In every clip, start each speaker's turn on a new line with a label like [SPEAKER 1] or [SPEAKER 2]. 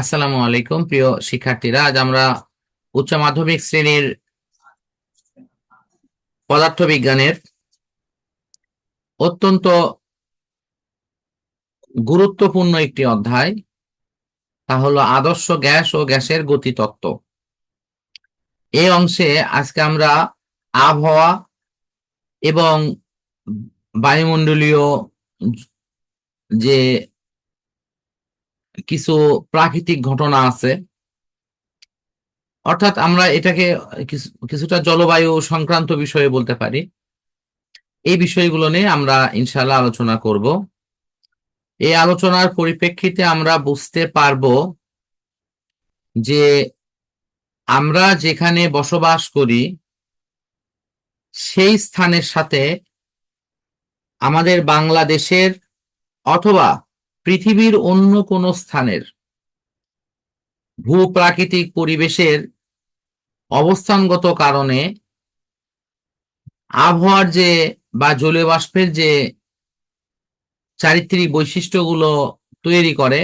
[SPEAKER 1] আসসালামু আলাইকুম প্রিয় শিক্ষার্থীরা। আজ আমরা উচ্চ মাধ্যমিক শ্রেণির পদার্থ বিজ্ঞানের অত্যন্ত গুরুত্বপূর্ণ একটি অধ্যায়, তা হলো আদর্শ গ্যাস ও গ্যাসের গতিতত্ত্ব। এই অংশে আজকে আমরা আবহাওয়া এবং বায়ুমণ্ডলীয় যে কিছু প্রাকৃতিক ঘটনা আছে, অর্থাৎ আমরা এটাকে কিছুটা জলবায়ু সংক্রান্ত বিষয়ে বলতে পারি। এই বিষয়গুলো নিয়ে আমরা ইনশাল্লাহ আলোচনা করব। এই আলোচনার পরিপ্রেক্ষিতে আমরা বুঝতে পারব যে আমরা যেখানে বসবাস করি, সেই স্থানের সাথে আমাদের বাংলাদেশের অথবা পৃথিবীর অন্য কোনো স্থানের ভূপ্রাকৃতিক পরিবেশের অবস্থানগত কারণে আবহাওয়ার যে বা জলীয় বাষ্পের যে চারিত্রিক বৈশিষ্ট্যগুলো তৈরি করে,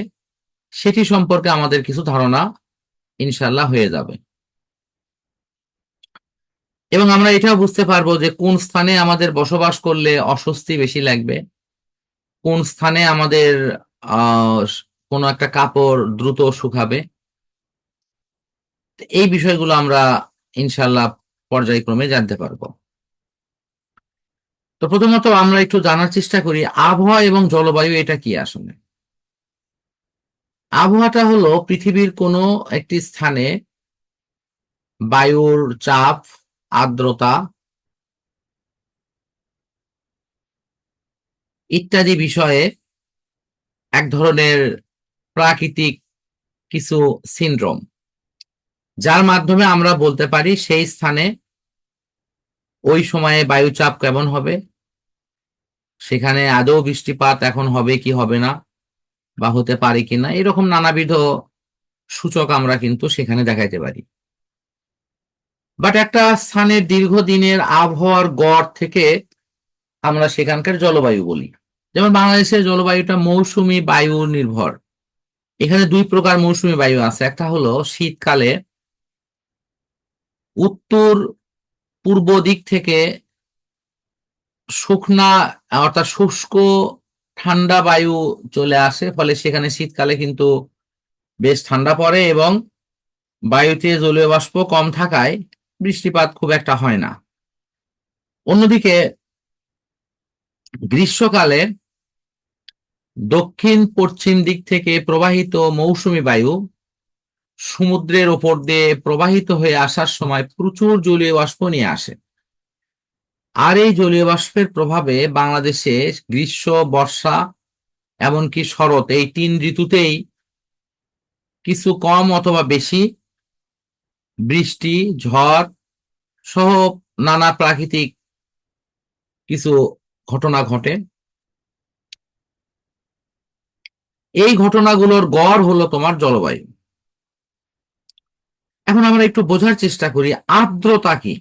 [SPEAKER 1] সেটি সম্পর্কে আমাদের কিছু ধারণা ইনশাল্লাহ হয়ে যাবে। এবং আমরা এটাও বুঝতে পারব যে কোন স্থানে আমাদের বসবাস করলে অস্বস্তি বেশি লাগবে। কোন স্থানে আমাদের, আহ, কোনো একটা কাপড় দ্রুত শুকাবে? এই বিষয়গুলো আমরা ইনশাল্লাহ পর্যায়ক্রমে জানতে পারব। তো প্রথমত আমরা একটু জানার চেষ্টা করি, আবহাওয়া এবং জলবায়ু এটা কি আসলে? আবহাওয়াটা হলো পৃথিবীর কোনো একটি স্থানে বায়ুর চাপ, আর্দ্রতা ইত্যাদি বিষয়ে এক ধরনের প্রাকৃতিক কিছু সিনড্রোম, যার মাধ্যমে আমরা বলতে পারি সেই স্থানে ওই সময়ে বায়ুচাপ কেমন হবে, সেখানে আদৌ বৃষ্টিপাত এখন হবে কি হবে না বা হতে পারে কিনা এরকম নানাবিধ সূচক আমরা কিন্তু সেখানে দেখাইতে পারি। বাট একটা স্থানের দীর্ঘদিনের আবহাওয়ার গড় থেকে আমরা সেখানকার জলবায়ু বলি। যেমন বাংলাদেশের জলবায়ুটা মৌসুমী বায়ু নির্ভর। এখানে দুই প্রকার মৌসুমী বায়ু আছে। একটা হলো শীতকালে উত্তর পূর্ব দিক থেকে শুকনা, অর্থাৎ শুষ্ক, ঠান্ডা বায়ু চলে আসে। ফলে সেখানে শীতকালে কিন্তু বেশ ঠান্ডা পড়ে এবং বায়ুতে জলীয় বাষ্প কম থাকায় বৃষ্টিপাত খুব একটা হয় না। অন্যদিকে গ্রীষ্মকালে দক্ষিণ পশ্চিম দিক থেকে প্রবাহিত মৌসুমী বায়ু সমুদ্রের ওপর দিয়ে প্রবাহিত হয়ে আসার সময় প্রচুর জলীয় বাষ্প নিয়ে আসে। আর এই জলীয় বাষ্পের প্রভাবে বাংলাদেশে গ্রীষ্ম, বর্ষা এমনকি শরৎ এই তিন ঋতুতেই কিছু কম অথবা বেশি বৃষ্টি, ঝড় সহ নানা প্রাকৃতিক কিছু ঘটনা ঘটে। এই ঘটনাগুলোর গড় হলো তোমার জলবায়ু। এখন আমরা একটু বোঝার চেষ্টা করি আর্দ্রতা কি?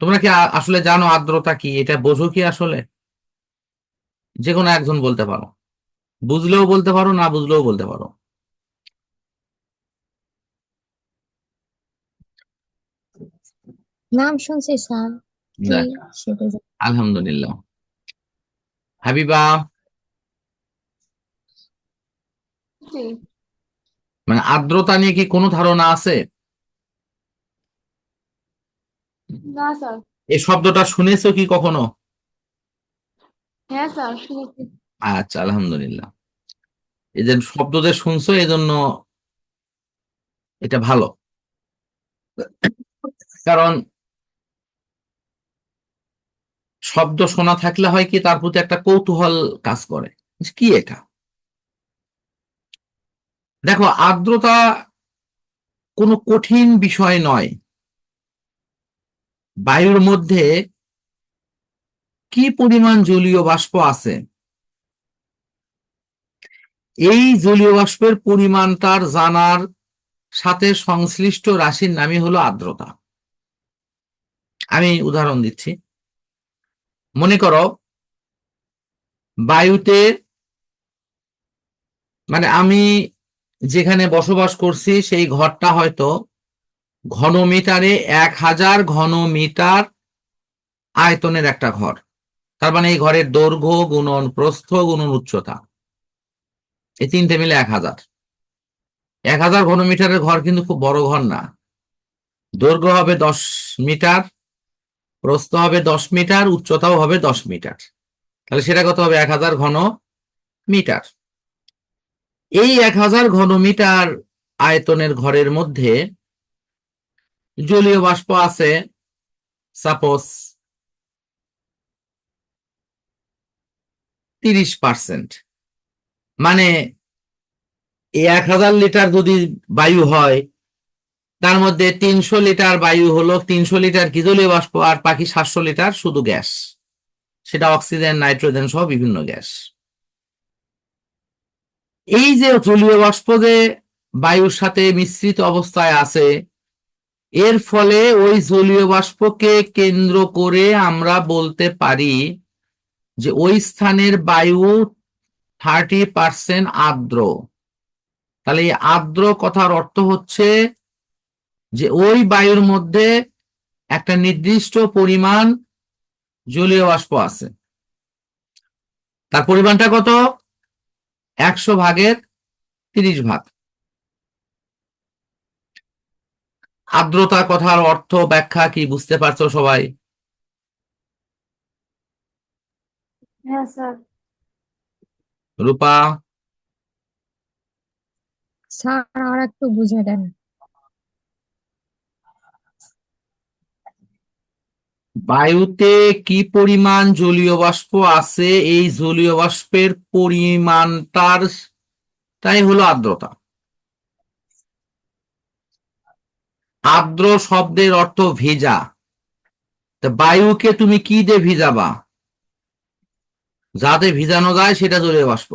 [SPEAKER 1] তোমরা কি আসলে জানো আর্দ্রতা কি? এটা বোঝো কি আসলে? যে কোনো একজন বলতে পারো। বুঝলেও বলতে পারো না বুঝলেও বলতে পারো।
[SPEAKER 2] নাম শুনছি স্যার।
[SPEAKER 1] আলহামদুলিল্লাহ। হাবিবা
[SPEAKER 3] জি
[SPEAKER 1] মানে আর্দ্রতা নিয়ে কি কোনো ধারণা আছে?
[SPEAKER 3] না স্যার।
[SPEAKER 1] এই শব্দটা শুনেছো কি কখনো?
[SPEAKER 3] হ্যাঁ স্যার শুনেছি।
[SPEAKER 1] আচ্ছা আলহামদুলিল্লাহ। এই যে শব্দ যে শুনছো এই জন্য এটা ভালো। কারণ শব্দ শোনা থাকলে হয় কি তার প্রতি একটা কৌতূহল কাজ করে। কি এটা? দেখো, আর্দ্রতা কোনো কঠিন বিষয় নয়। বায়ুর মধ্যে কি পরিমাণ জলীয় বাষ্প আছে? এই জলীয় বাষ্পের পরিমাণটার জানার সাথে সংশ্লিষ্ট রাশির নামই হলো আর্দ্রতা। আমি উদাহরণ দিচ্ছি। মনে করো, বায়ুতে মানে আমি যেখানে বসবাস করছি, সেই ঘরটা হয়তো ঘনমিটারে এক হাজার ঘনমিটার আয়তনের একটা ঘর। তার মানে এই ঘরের দৈর্ঘ্য, গুণন প্রস্থ, গুণন উচ্চতা। এই তিনটে মিলে এক হাজার। এক হাজার ঘনমিটারের ঘর কিন্তু খুব বড় ঘর না। দৈর্ঘ্য হবে দশ মিটার, প্রস্থ হবে দশ মিটার, উচ্চতাও হবে দশ মিটার। তাহলে সেটা কত হবে? এক হাজার ঘন মিটার এই এক হাজার ঘনমিটার আয়তনের ঘরের মধ্যে জলীয় বাষ্প আছে সাপোজ তিরিশ পার্সেন্ট মানে এক হাজার লিটার যদি বায়ু হয়, তার মধ্যে তিনশো লিটার বায়ু হলো, তিনশো লিটার কি জলীয় বাষ্প আর বাকি সাতশো লিটার শুধু গ্যাস। সেটা অক্সিজেন, নাইট্রোজেন সহ বিভিন্ন গ্যাস। এই যে জলীয় বাষ্প যে বায়ুর সাথে মিশ্রিত অবস্থায় আছে, এর ফলে ওই জলীয় বাষ্পকে কেন্দ্র করে আমরা বলতে পারি যে ওই স্থানের বায়ু থার্টি পার্সেন্ট আর্দ্র। তাহলে এই আর্দ্র কথার অর্থ হচ্ছে যে ওই বায়ুর মধ্যে একটা নির্দিষ্ট পরিমাণ জলীয় বাষ্প আছে। তার পরিমাণটা কত? একশো ভাগের তিরিশ ভাগ। আর্দ্রতা কথার অর্থ ব্যাখ্যা কি বুঝতে পারছ সবাই?
[SPEAKER 3] হ্যাঁ স্যার।
[SPEAKER 1] রূপা?
[SPEAKER 2] স্যার আর একটু বুঝে দেন।
[SPEAKER 1] বায়ুতে কি পরিমাণ জলীয় বাষ্প আছে? এই জলীয় বাষ্পের পরিমাণটার তাই হলো আর্দ্রতা। আর্দ্র শব্দের অর্থ ভেজা। তা বায়ুকে তুমি কি দিয়ে ভিজাবা? যাতে ভিজানো যায় সেটা জলীয় বাষ্প।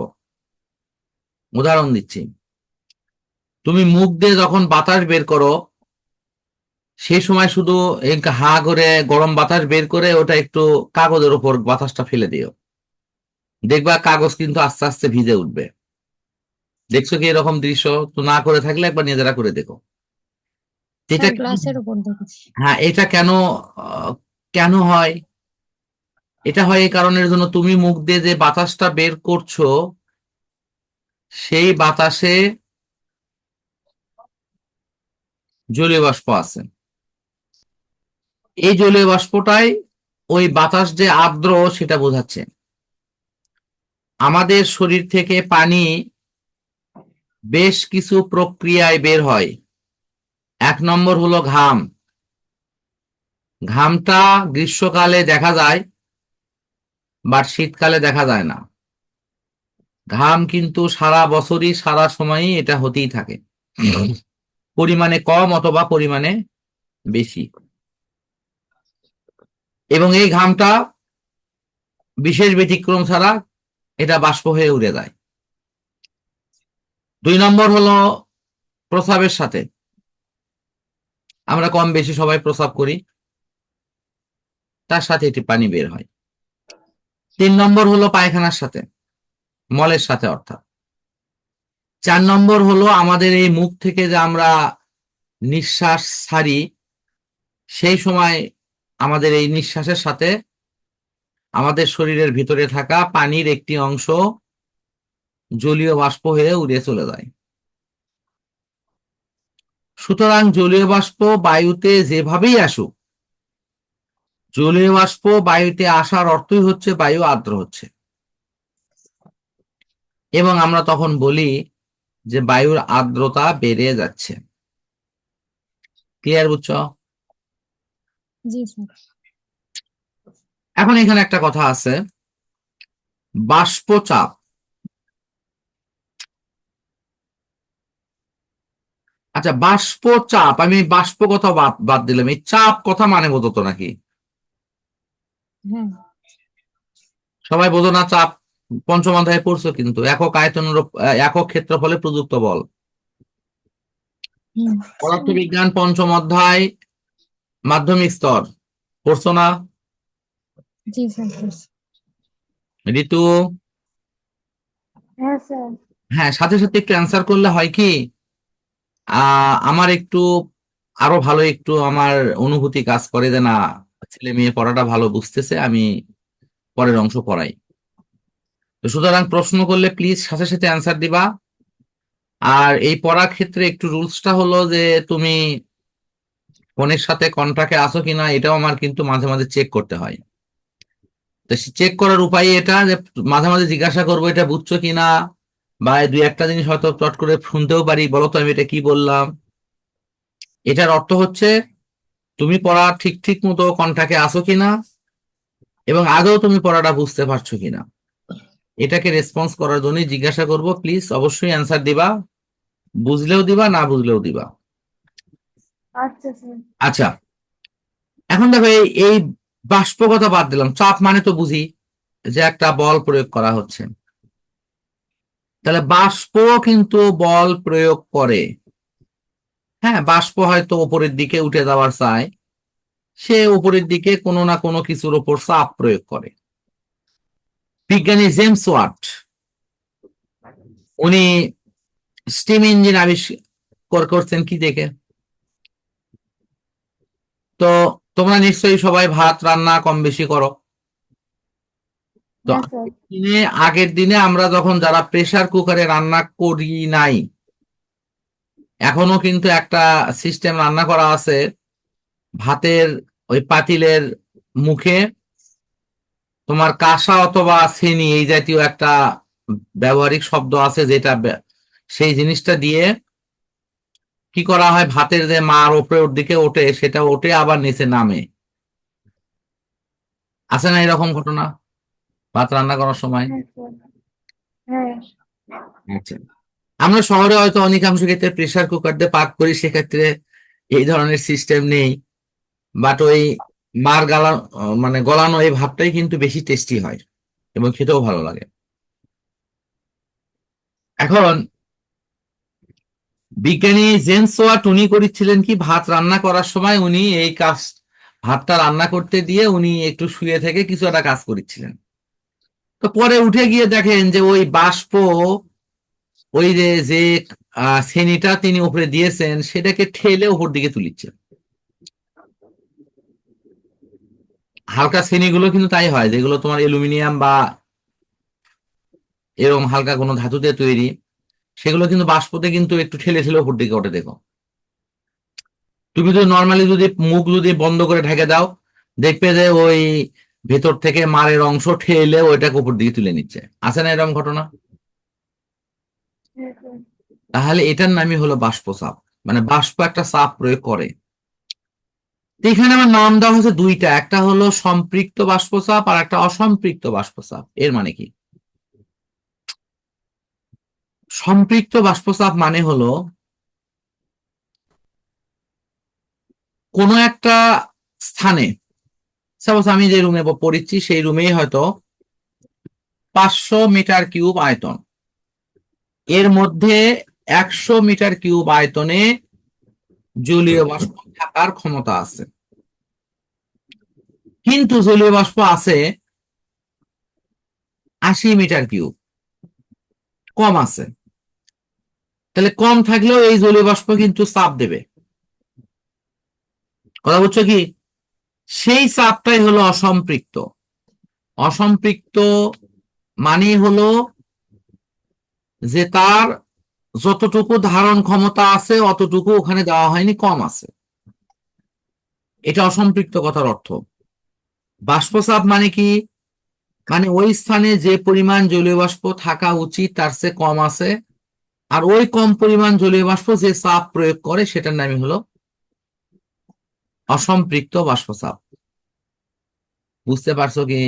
[SPEAKER 1] উদাহরণ দিচ্ছি। তুমি মুখ দিয়ে যখন বাতাস বের করো সেই সময় শুধু হা করে গরম বাতাস বের করে ওটা একটু কাগজের উপর বাতাসটা ফেলে দিও। দেখবা কাগজ কিন্তু আস্তে আস্তে ভিজে উঠবে। দেখছ কি এরকম দৃশ্য? তো না করে থাকলে একবার নিজেরা করে দেখো। এটা হ্যাঁ এটা কেন কেন হয়? এটা হয় এই কারণের জন্য তুমি মুখ দিয়ে যে বাতাসটা বের করছ সেই বাতাসে জলীয় বাষ্প আছে। এই জলীয় বাষ্পটাই ওই বাতাস যে আর্দ্র সেটা বোঝাচ্ছে। আমাদের শরীর থেকে পানি বেশ কিছু প্রক্রিয়ায় বের হয়। এক নম্বর হলো ঘাম। ঘামটা গ্রীষ্মকালে দেখা যায় বাট শীতকালে দেখা যায় না। ঘাম কিন্তু সারা বছরই, সারা সময়ই এটা হতেই থাকে। পরিমাণে কম অথবা পরিমাণে বেশি। এবং এই ঘামটা বিশেষ ব্যতিক্রম ছাড়া এটা বাষ্প হয়ে উড়ে যায়। দুই নম্বর হলো প্রস্রাবের সাথে। আমরা কম বেশি সবাই প্রস্রাব করি, তার সাথে এটি পানি বের হয়। তিন নম্বর হলো পায়খানার সাথে, মলের সাথে অর্থাৎ। চার নম্বর হলো আমাদের এই মুখ থেকে যে আমরা নিঃশ্বাস ছাড়ি, সেই সময় আমাদের এই নিঃশ্বাসের সাথে আমাদের শরীরের ভিতরে থাকা পানির একটি অংশ জলীয় বাষ্প হয়ে উড়ে চলে যায়। সুতরাং জলীয় বাষ্প বায়ুতে যেভাবেই আসুক, জলীয় বাষ্প বায়ুতে আসার অর্থই হচ্ছে বায়ু আর্দ্র হচ্ছে। এবং আমরা তখন বলি যে বায়ুর আর্দ্রতা বেড়ে যাচ্ছে। ক্লিয়ার বুঝছ?
[SPEAKER 2] জি স্যার
[SPEAKER 1] এখন এখানে একটা কথা আছে। বাষ্পচাপ। আচ্ছা বাষ্প চাপ আমি বাষ্প কথা বাদ দিলাম। এই চাপ কথা মানে বোঝো তো নাকি? সবাই বোঝো না চাপ? পঞ্চম অধ্যায়ে পড়ছো কিন্তু। একক আয়তনের আহ, একক ক্ষেত্রফলে প্রযুক্ত বল। পদার্থবিজ্ঞান পঞ্চম অধ্যায়। মাধ্যমিক স্তর। পড়ছো না? ঋতু?
[SPEAKER 3] হ্যাঁ
[SPEAKER 1] হ্যাঁ সাথে সাথে একটু অ্যান্সার করলে হয় কি আমার একটু আরও ভালো একটু আমার অনুভূতি কাজ করে যে না ছেলে মেয়ে পড়াটা ভালো বুঝতেছে আমি পরের অংশ পড়াই। তো সুতরাং প্রশ্ন করলে প্লিজ সাথে সাথে অ্যান্সার দিবা। আর এই পড়ার ক্ষেত্রে একটু রুলসটা হলো যে তুমি ফোনের সাথে কন্ট্রাক্টে আসো কিনা এটাও আমার কিন্তু মাঝে মাঝে চেক করতে হয়। তো চেক করার উপায় এটা যে মাঝে মাঝে জিজ্ঞাসা করব, এটা বুঝছ কিনা? বা দুই একটা জিনিস হয়তো চট করে শুনতেও পারি, বলো তো আমি এটা কি বললাম? এটার অর্থ হচ্ছে, তুমি পড়া ঠিক ঠিক মতো কন্ট্রাক্টে আসো কিনা এবং আগেও তুমি পড়াটা বুঝতে পারছ কিনা? এটাকে রেসপন্স করার জন্যই জিজ্ঞাসা করব প্লিজ অবশ্যই অ্যান্সার দিবা। বুঝলেও দিবা, না বুঝলেও দিবা।
[SPEAKER 3] আচ্ছা
[SPEAKER 1] আচ্ছা এখন দেখো এই বাষ্প কথা বাদ দিলাম। চাপ মানে তো বুঝি যে একটা বল প্রয়োগ করা হচ্ছে। তাহলে বাষ্প কিন্তু বল প্রয়োগ করে। হ্যাঁ বাষ্প হয়তো উপরের দিকে উঠে যাওয়ার চায়। সে উপরের দিকে কোনো না কোনো কিছুর উপর চাপ প্রয়োগ করে। বিজ্ঞানী জেমস ওয়াট, উনি স্টিম ইঞ্জিন আবিষ্কার করছেন কি দেখে? তো তোমরা নিশ্চয়ই সবাই ভাত রান্না কম বেশি করো। তো
[SPEAKER 3] হ্যাঁ
[SPEAKER 1] দিনে আগের দিনে আমরা যখন যারা প্রেসার কুকারে রান্না করি নাই এখনও কিন্তু একটা সিস্টেম রান্না করা আছে ভাতের ওই পাতিলের মুখে তোমার কাঁসা অথবা চিনি এই জাতীয় একটা ব্যবহারিক শব্দ আছে যেটা সেই জিনিসটা দিয়ে কি করা হয়? ভাতের যে মার ওপরে ওর দিকে ওঠে সেটা ওঠে আবার নিচে নামে। আছে না এরকম ঘটনা? ভাত রান্না করার সময়?
[SPEAKER 3] হ্যাঁ স্যার হ্যাঁ।
[SPEAKER 1] আচ্ছা। আমরা শহরে হয়তো অনেকাংশ ক্ষেত্রে প্রেসার কুকার দিয়ে পাক করি সেক্ষেত্রে এই ধরনের সিস্টেম নেই। বাট ওই মার গালা মানে গলানো এই ভাবটাই কিন্তু বেশি টেস্টি হয় এবং খেতেও ভালো লাগে। এখন বিজ্ঞানী জেমস ওয়াট উনি করেছিলেন কি, ভাত রান্না করার সময় উনি এই কাজ, ভাতটা রান্না করতে দিয়ে উনি একটু শুয়ে থেকে কিছু একটা কাজ করেছিলেন তো পরে উঠে গিয়ে দেখেন যে ওই বাষ্প, ওই যে যে শ্রেণীটা তিনি উপরে দিয়েছেন, সেটাকে ঠেলে উপর দিকে তুলিচ্ছে হালকা শ্রেণীগুলো কিন্তু তাই হয়, যেগুলো তোমার অ্যালুমিনিয়াম বা এরকম হালকা কোনো ধাতুতে তৈরি। সেগুলো কিন্তু বাষ্পতে কিন্তু একটু ঠেলে ঠেলে উপর দিকে ওঠে, দেখো। তুমি যদি নর্মালি যদি মুখ যদি বন্ধ করে ঢেকে দাও, দেখবে যে ওই ভেতর থেকে মারের অংশ ঠেলে ওইটাকে উপর দিকে তুলে নিচ্ছে। আছে না এরকম ঘটনা? তাহলে এটার নামই হলো বাষ্প চাপ। মানে বাষ্প একটা চাপ প্রয়োগ করে। এখানে আমার নাম দেওয়া হচ্ছে দুইটা। একটা হলো সম্পৃক্ত বাষ্পচাপ আর একটা অসম্পৃক্ত বাষ্পচাপ এর মানে কি? সম্পৃক্ত বাষ্পচাপ মানে হলো কোনো একটা স্থানে সাপোজ আমি যে রুমে পড়েছি সেই রুমেই হয়তো পাঁচশো মিটার কিউব আয়তন। এর মধ্যে একশো মিটার কিউব আয়তনে জলীয় বাষ্প থাকার ক্ষমতা আছে। কিন্তু জলীয় বাষ্প আছে আশি মিটার কিউব, কম আছে। তাহলে কম থাকলেও এই জলীয় বাষ্প কিন্তু চাপ দেবে। কথা বলছো কি? সেই চাপটাই হলো অসম্পৃক্ত। অসম্পৃক্ত মানে হলো যে তার যতটুকু ধারণ ক্ষমতা আছে, অতটুকু ওখানে দেওয়া হয়নি, কম আছে। এটা অসম্পৃক্ত কথার অর্থ। বাষ্পচাপ মানে কি? মানে ওই স্থানে যে পরিমাণ জলীয় বাষ্প থাকা উচিত, তার চেয়ে কম আছে আর ওই কম পরিমাণ জলীয় বাষ্প যে চাপ প্রয়োগ করে সেটার নামই হলো অসম্পৃক্ত বাষ্পচাপ বুঝতে পারছ কি?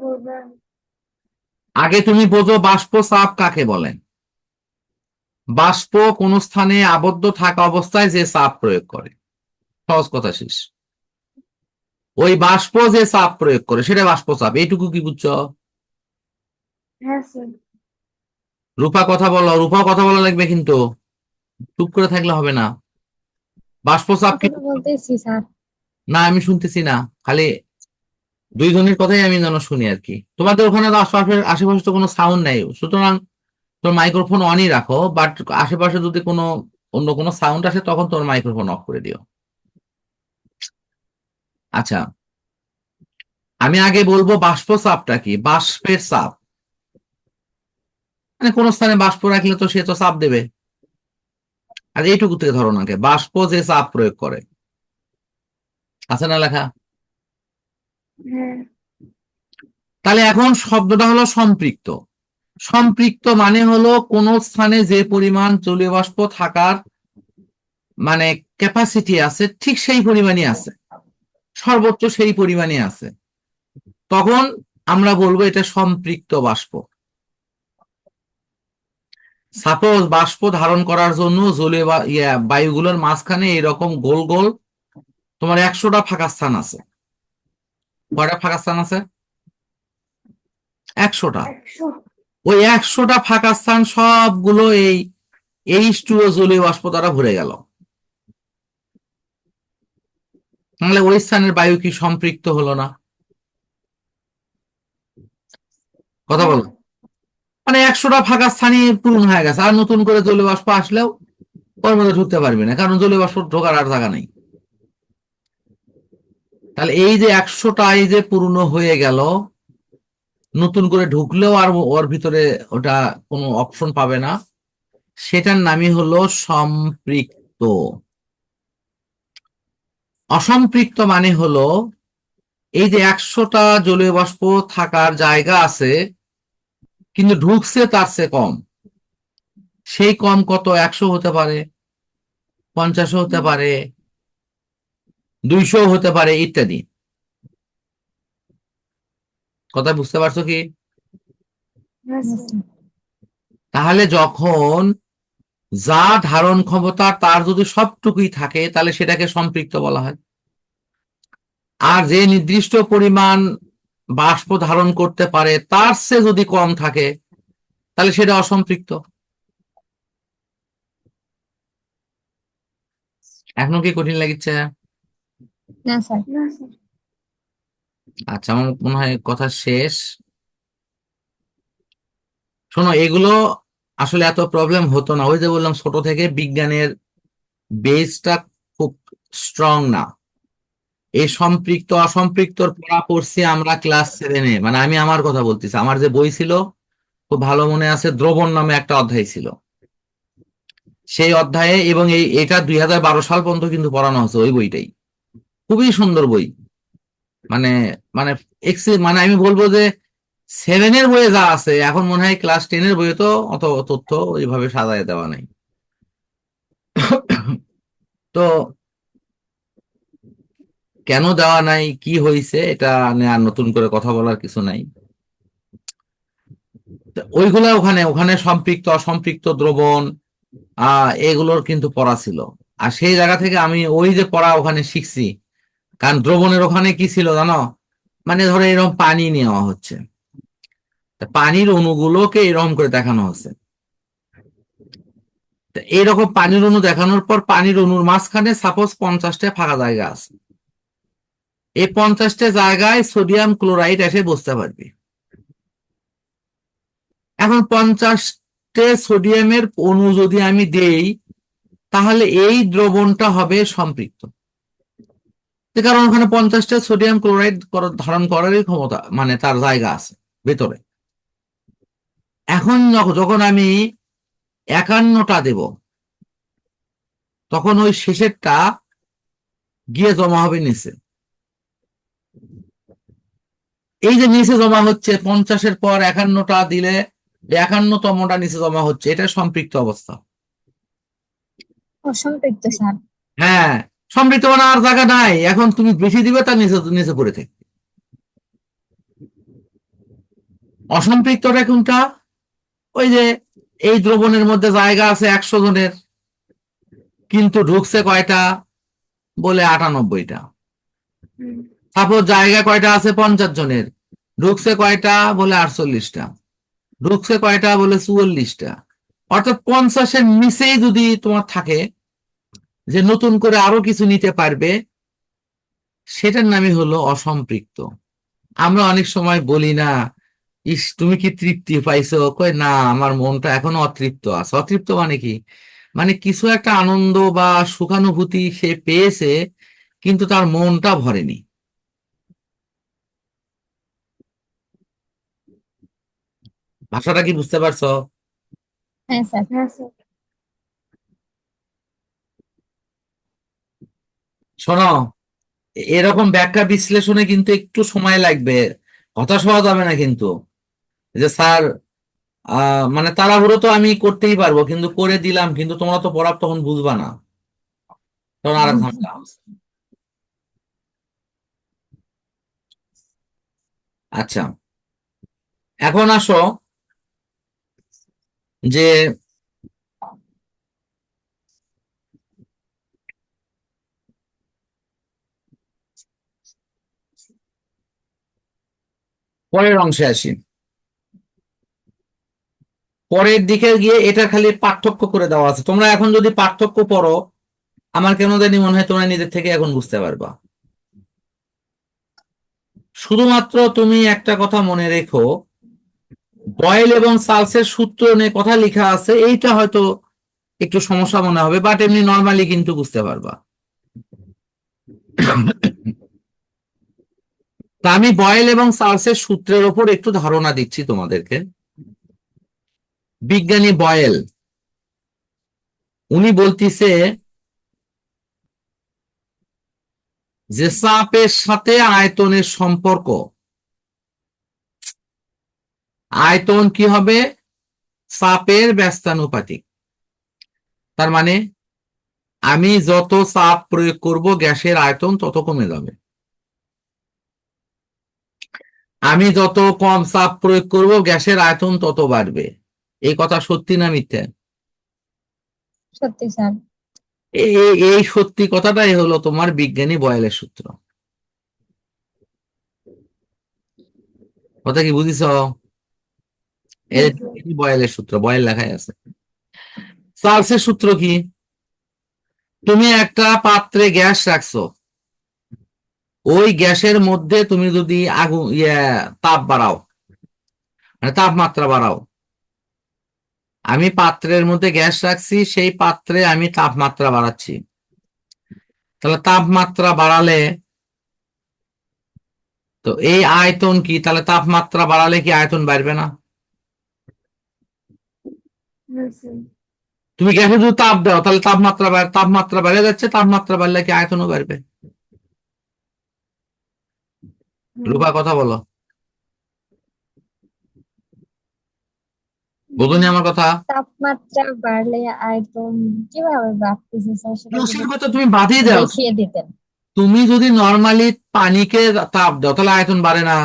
[SPEAKER 3] বলবেন।
[SPEAKER 1] আগে তুমি বোঝো বাষ্প চাপ কাকে বলেন বাষ্প কোন স্থানে আবদ্ধ থাকা অবস্থায় যে চাপ প্রয়োগ করে। সহজ কথা শেষ। ওই বাষ্প যে চাপ প্রয়োগ করে সেটা বাষ্প চাপ এইটুকু কি বুঝছ?
[SPEAKER 3] হ্যাঁ স্যার
[SPEAKER 1] রূপা কথা বলো রূপা কথা বলা লাগবে কিন্তু। চুপ করে থাকলে হবে না। বাষ্প চাপ কি
[SPEAKER 2] বলতেছি স্যার
[SPEAKER 1] না আমি শুনতেছি না। খালি দুই জনের কথাই আমি যেন শুনি আর কি। তোমাদের ওখানে তো আশেপাশে আশেপাশে তো কোনো সাউন্ড নেই। সুতরাং তোর মাইক্রোফোন অনই রাখো বাট আশেপাশে যদি কোনো অন্য কোনো সাউন্ড আসে তখন তোর মাইক্রোফোন অফ করে দিও। আচ্ছা। আমি আগে বলব বাষ্প চাপটা কি? বাষ্পের চাপ। মানে কোন স্থানে বাষ্প রাখলে তো সে তো চাপ দেবে। আর এইটুকু থেকে ধরো নাকে বাষ্প যে চাপ প্রয়োগ করে। আছে না লেখা?
[SPEAKER 3] হ্যাঁ।
[SPEAKER 1] তাহলে এখন শব্দটা হলো সম্পৃক্ত। সম্পৃক্ত মানে হলো কোন স্থানে যে পরিমাণ জলীয় বাষ্প থাকার মানে ক্যাপাসিটি আছে ঠিক সেই পরিমাণই আছে। সর্বোচ্চ সেই পরিমাণই আছে। তখন আমরা বলব এটা সম্পৃক্ত বাষ্প। সাপোজ বাষ্প ধারণ করার জন্য জলীয় বায়ুগুলোর মাঝখানে এরকম গোল গোল তোমার একশোটা ফাঁকা স্থান আছে। কয়টা ফাঁকা স্থান আছে? একশোটা। ওই একশোটা ফাঁকা স্থান সবগুলো এই এইচ টু জলীয় বাষ্প দ্বারা ভরে গেল। তাহলে ওই স্থানের বায়ু কি সম্পৃক্ত হলো না? কথা বলো। মানে একশোটা ফাঁকা স্থানই পূরণ হয়ে গেছে। আর নতুন করে জলীয় বাষ্প আসলেও ওর মধ্যে ঢুকতে পারবি না, কারণ জলীয় বাষ্প ঢোকার আর জায়গা নেই। তাহলে এই যে একশোটা এই যে পূর্ণ হয়ে গেল, নতুন করে ঢুকলেও আর ওর ভিতরে ওটা কোনো অপশন পাবে না। সেটার নামই হলো সম্পৃক্ত। অসম্পৃক্ত মানে হলো এই যে একশোটা জলীয় বাষ্প থাকার জায়গা আছে কিন্তু ঢুকছে তার চেয়ে কম। সেই কম কত? একশো হতে পারে, পঞ্চাশও হতে পারে দুইশো হতে পারে ইত্যাদি। কথা বুঝতে পারছ কি? তাহলে যখন যা ধারণ ক্ষমতা তার যদি সবটুকুই থাকে, তাহলে সেটাকে সম্পৃক্ত বলা হয়। আর যে নির্দিষ্ট পরিমাণ বাষ্প ধারণ করতে পারে তার সে যদি কম থাকে তাহলে সেটা অসম্পৃক্ত। এখনও কি কঠিন লাগিচ্ছে?
[SPEAKER 2] না স্যার।
[SPEAKER 3] না স্যার।
[SPEAKER 1] আচ্ছা আমার মনে হয় কথা শেষ। শোনো এগুলো আসলে এত প্রবলেম হতো না। ওই যে বললাম ছোট থেকে বিজ্ঞানের বেসটা খুব স্ট্রং না। এই সম্পৃক্ত, অসম্পৃক্তর পড়া পড়ছি আমরা ক্লাস সেভেনে মানে আমি আমার কথা বলতেছি, আমার যে বই ছিল, খুব ভালো মনে আছে, দ্রবণ নামে একটা অধ্যায় ছিল। সেই অধ্যায়ে এবং এই, এটা দুই হাজার বারো সাল পর্যন্ত কিন্তু পড়ানো হচ্ছে ওই বইটাই। খুবই সুন্দর বই। মানে মানে মানে আমি বলব যে সেভেনের বইয়ে যা আছে, এখন মনে হয় ক্লাস টেনের বইয়ে তো অত তথ্য ওইভাবে সাজায় দেওয়া নাই। তো কেন দেওয়া নাই? কি হয়েছে এটা আর নতুন করে কথা বলার কিছু নাই। ওইগুলা ওখানে ওখানে সম্পৃক্ত, অসম্পৃক্ত দ্রবণ আহ এগুলোর কিন্তু পড়া ছিল। আর সেই জায়গা থেকে আমি ওই যে পড়া ওখানে শিখছি, কারণ দ্রবণের ওখানে কি ছিল জানো? মানে ধরো এরকম পানি নেওয়া হচ্ছে। পানির অণুগুলোকে এরকম করে দেখানো হচ্ছে। এইরকম পানির অণু দেখানোর পর পানির অণুর মাঝখানে সাপোজ পঞ্চাশটা ফাঁকা জায়গা আছে। এই পঞ্চাশটা জায়গায় সোডিয়াম ক্লোরাইড এসে বসতে পারবে। এখন পঞ্চাশটে সোডিয়ামের অণু যদি আমি দেই, তাহলে এই দ্রবণটা হবে সম্পৃক্ত। কারণ ওখানে পঞ্চাশটা সোডিয়াম ক্লোরাইড ধারণ করারই ক্ষমতা মানে তার জায়গা আছে ভেতরে। এখন যখন আমি একান্নটা দেব, তখন ওই শেষেরটা গিয়ে জমা হবে নিচে। এই যে নিচে জমা হচ্ছে পঞ্চাশের পর একান্নটা দিলে একান্নতমটা নিচে জমা হচ্ছে এটা সম্পৃক্ত অবস্থা।
[SPEAKER 2] অসম্পৃক্ত স্যার।
[SPEAKER 1] হ্যাঁ সম্পৃক্ত মানে আর জায়গা নাই। এখন তুমি বেশি দিবে তার নিচে নিচে পড়ে থাকবে। অসম্পৃক্তটা কোনটা? ওই যে এই দ্রবণের মধ্যে জায়গা আছে একশো জনের কিন্তু ঢুকছে কয়টা? বলে আটানব্বইটা। সাপোজ জায়গা কয়টা আছে পঞ্চাশ জনের? ঢুকছে কয়টা? বলে আটচল্লিশটা। ঢুকছে কয়টা? বলে চুয়াল্লিশটা। অর্থাৎ পঞ্চাশের নিচেই যদি তোমার থাকে যে নতুন করে আরও কিছু নিতে পারবে, সেটার নামই হলো অসম্পৃক্ত। আমরা অনেক সময় বলি না, ইস, তুমি কি তৃপ্তি পাইছো? কই, না, আমার মনটা এখনও অতৃপ্ত আছে। অতৃপ্ত মানে কি? মানে কিছু একটা আনন্দ বা সুখানুভূতি সে পেয়েছে, কিন্তু তার মনটা ভরেনি। ভাষাটা কি বুঝতে পারছ?
[SPEAKER 2] হ্যাঁ স্যার।
[SPEAKER 1] শোনো এরকম ব্যাখ্যা বিশ্লেষণে কিন্তু একটু সময় লাগবে। হতাশ হওয়া যাবে না কিন্তু। যে স্যার মানে তাড়াহুড়ো তো আমি করতেই পারব কিন্তু করে দিলাম কিন্তু তোমরা তো পড়া তখন বুঝবা না। তখন আর ঝামেলা। আচ্ছা। এখন আসো। যে পরের অংশে আসি। পরের দিকে গিয়ে এটা খালি পার্থক্য করে দেওয়া আছে। তোমরা এখন যদি পার্থক্য পড়ো, আমার কেন জানি মনে হয় তোমরা নিজের থেকে এখন বুঝতে পারবা। শুধুমাত্র তুমি একটা কথা মনে রেখো বয়েল এবং সালসের সূত্র নিয়ে কথা লেখা আছে, এইটা হয়তো একটু সমস্যা মনে হবে বাট এমনি নর্মালি কিন্তু বুঝতে পারবা। তা আমি বয়েল এবং সালসের সূত্রের ওপর একটু ধারণা দিচ্ছি তোমাদেরকে। বিজ্ঞানী বয়েল, উনি বলতিছে যে চাপের সাথে আয়তনের সম্পর্ক আয়তন কি হবে? চাপের ব্যস্তানুপাতিক। তার মানে আমি যত চাপ প্রয়োগ করব গ্যাসের আয়তন তত কমে যাবে। আমি যত কম চাপ প্রয়োগ করব গ্যাসের আয়তন তত বাড়বে। এই কথা সত্যি না মিথ্যে?
[SPEAKER 2] সত্যি স্যার।
[SPEAKER 1] এই সত্যি কথাটাই হলো তোমার বিজ্ঞানী বয়েলের সূত্র। কথা কি বুঝিস বয়েলের সূত্র? বয়েল লেখাই আছে। চার্লসের সূত্র কি? তুমি একটা পাত্রে গ্যাস রাখছো। ওই গ্যাসের মধ্যে তুমি যদি আগুন ইয়ে তাপ বাড়াও মানে তাপমাত্রা বাড়াও আমি পাত্রের মধ্যে গ্যাস রাখছি সেই পাত্রে আমি তাপমাত্রা বাড়াচ্ছি। তাহলে তাপমাত্রা বাড়ালে তো এই আয়তন কি? তাহলে তাপমাত্রা বাড়ালে কি আয়তন বাড়বে না?
[SPEAKER 3] হ্যাঁ
[SPEAKER 1] তুমি গ্যাসে যদি তাপ দাও তাহলে তাপমাত্রা বাড় তাপমাত্রা বেড়ে যাচ্ছে তাপমাত্রা বাড়লে কি আয়তনও বাড়বে? রূপা কথা বলো। বোঝনি আমার কথা।
[SPEAKER 2] তাপমাত্রা বাড়লে আয়তন কীভাবে বাড়তেছে সেটা
[SPEAKER 1] কথা তুমি বাদই দাও।
[SPEAKER 2] দেখিয়ে দিতেন।
[SPEAKER 1] তুমি যদি নর্মালি পানিকে তাপ দাও তাহলে আয়তন বাড়ে না।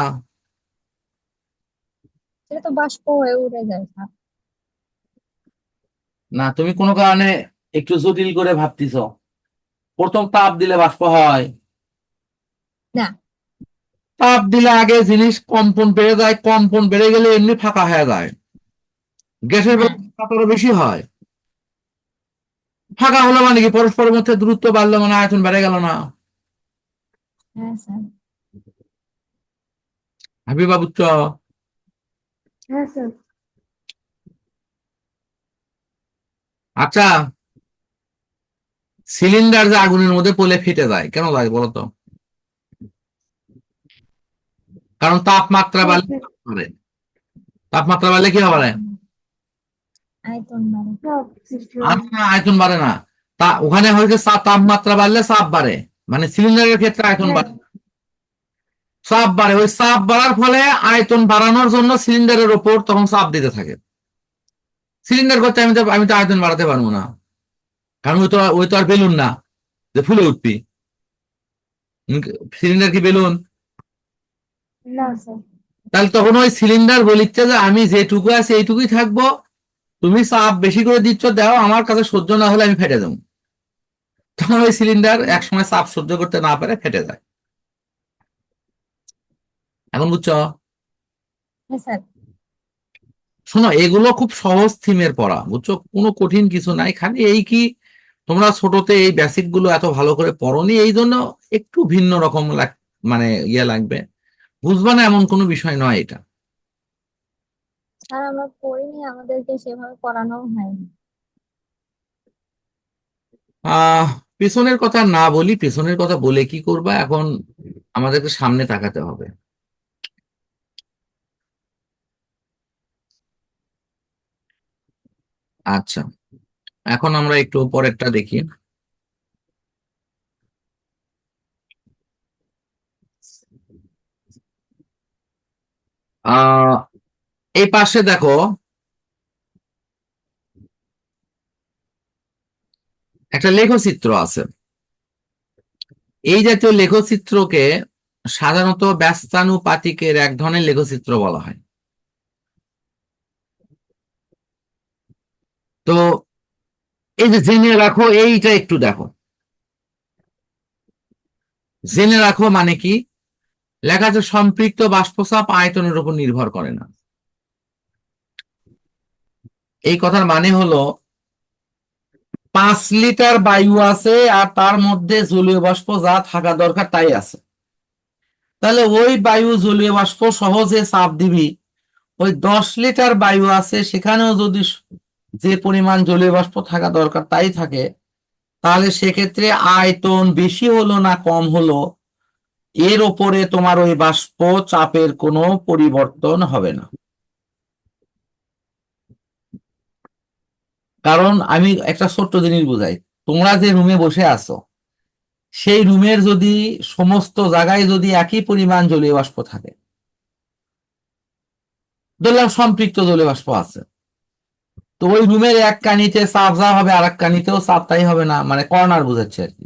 [SPEAKER 2] সেটা তো বাষ্প হয়ে উড়ে যায়
[SPEAKER 1] না তুমি কোনো কারণে একটু জটিল করে ভাবতেছ। প্রথম তাপ দিলে বাষ্প হয়।
[SPEAKER 2] না।
[SPEAKER 1] তাপ দিলে আগে জিনিস কম্পন বেড়ে যায় কম্পন বেড়ে গেলে এমনি ফাঁকা হয়ে যায়। গ্যাসের বেলা বেশি হয়। ফাঁকা হলো মানে কি? পরস্পরের মধ্যে দূরত্ব বাড়লো মানে আয়তন বেড়ে গেল না।
[SPEAKER 2] হ্যাঁ স্যার
[SPEAKER 1] হাবিবা বুঝছ
[SPEAKER 3] হ্যাঁ স্যার
[SPEAKER 1] আচ্ছা সিলিন্ডার যে আগুনের মধ্যে পড়লে ফেটে যায় কেন যায় বলো তো কারণ তাপমাত্রা বাড়লে তাপমাত্রা বাড়লে কি হবে?
[SPEAKER 2] আয়তন বাড়ে।
[SPEAKER 1] না, তা ওখানে হয়তো চা- তাপমাত্রা বাড়লে চাপ বাড়ে। মানে সিলিন্ডারের ক্ষেত্রে আয়তন। বাড়ে। চাপ বাড়ে। ওই চাপ বাড়ার ফলে আয়তন বাড়ানোর জন্য সিলিন্ডারের ওপর তখন চাপ দিতে থাকে। সিলিন্ডার করতে আমি তো আমি তো আয়তন বাড়াতে পারব না। কারণ ওই তো ওই তো আর বেলুন না যে ফুলে উঠবি। সিলিন্ডার কি বেলুন? তাহলে তখন ওই সিলিন্ডার বলিচ্ছে যে আমি যেটুকু আছে এইটুকুই থাকব। তুমি চাপ বেশি করে দিচ্ছ দাও আমার কাছে সহ্য না হলে আমি ফেটে দেবো তখন ওই সিলিন্ডার একসময় চাপ সহ্য করতে না পারে ফেটে যায়। এখন বুঝছ?
[SPEAKER 2] হ্যাঁ স্যার
[SPEAKER 1] শোনো এগুলো খুব সহজ থিমের পড়া বুঝছ? কোনো কঠিন কিছু নাই। খালি এই কি তোমরা ছোটতে এই বেসিকগুলো এত ভালো করে পড়োনি এই জন্য একটু ভিন্ন রকম লাগ- মানে ইয়ে লাগবে। বুঝবা না এমন কোনো বিষয় নয় এটা।
[SPEAKER 2] স্যার আমরা পড়িনি আমাদেরকে সেভাবে পড়ানো হয়নি।
[SPEAKER 1] আহ পেছনের কথা না বলি পিছনের কথা বলে কি করবা? এখন আমাদেরকে সামনে তাকাতে হবে। আচ্ছা। এখন আমরা একটু পরেরটা দেখি। এই পাশে দেখো, একটা লেখচিত্র আছে। এই জাতীয় লেখচিত্রকে সাধারণত ব্যস্তানুপাতিকের এক ধরনের লেখচিত্র বলা হয়। তো এই যে জেনে রাখো, এইটা একটু দেখো। জেনে রাখো মানে কি? লেখা আছে, সম্পৃক্ত বাষ্পচাপ আয়তনের উপর নির্ভর করে না। এই কথার মানে হলো, পাঁচ লিটার বায়ু আছে আর তার মধ্যে জলীয় বাষ্প যা থাকা দরকার তাই আছে। তাহলে ওই বায়ু জলীয় বাষ্প সহজে চাপ দিবি, ওই দশ লিটার বায়ু আছে, সেখানেও যদি যে পরিমাণ জলীয় বাষ্প থাকা দরকার তাই থাকে, তাহলে সেক্ষেত্রে আয়তন বেশি হলো না কম হলো, এর ওপরে তোমার ওই বাষ্প চাপের কোনো পরিবর্তন হবে না। কারণ আমি একটা ছোট্ট জিনিস বুঝাই, তোমরা যে রুমে বসে আছো, সেই রুমের যদি সমস্ত জায়গায় যদি একই পরিমাণ জলীয় বাষ্প থাকে, ধরলাম সম্পৃক্ত জলীয় বাষ্প আছে তো ওই রুমের এক কানিতে সাফ যা হবে আর এক কানিতেও সাফ তাই হবে না মানে কর্নার বুঝাচ্ছে আর কি।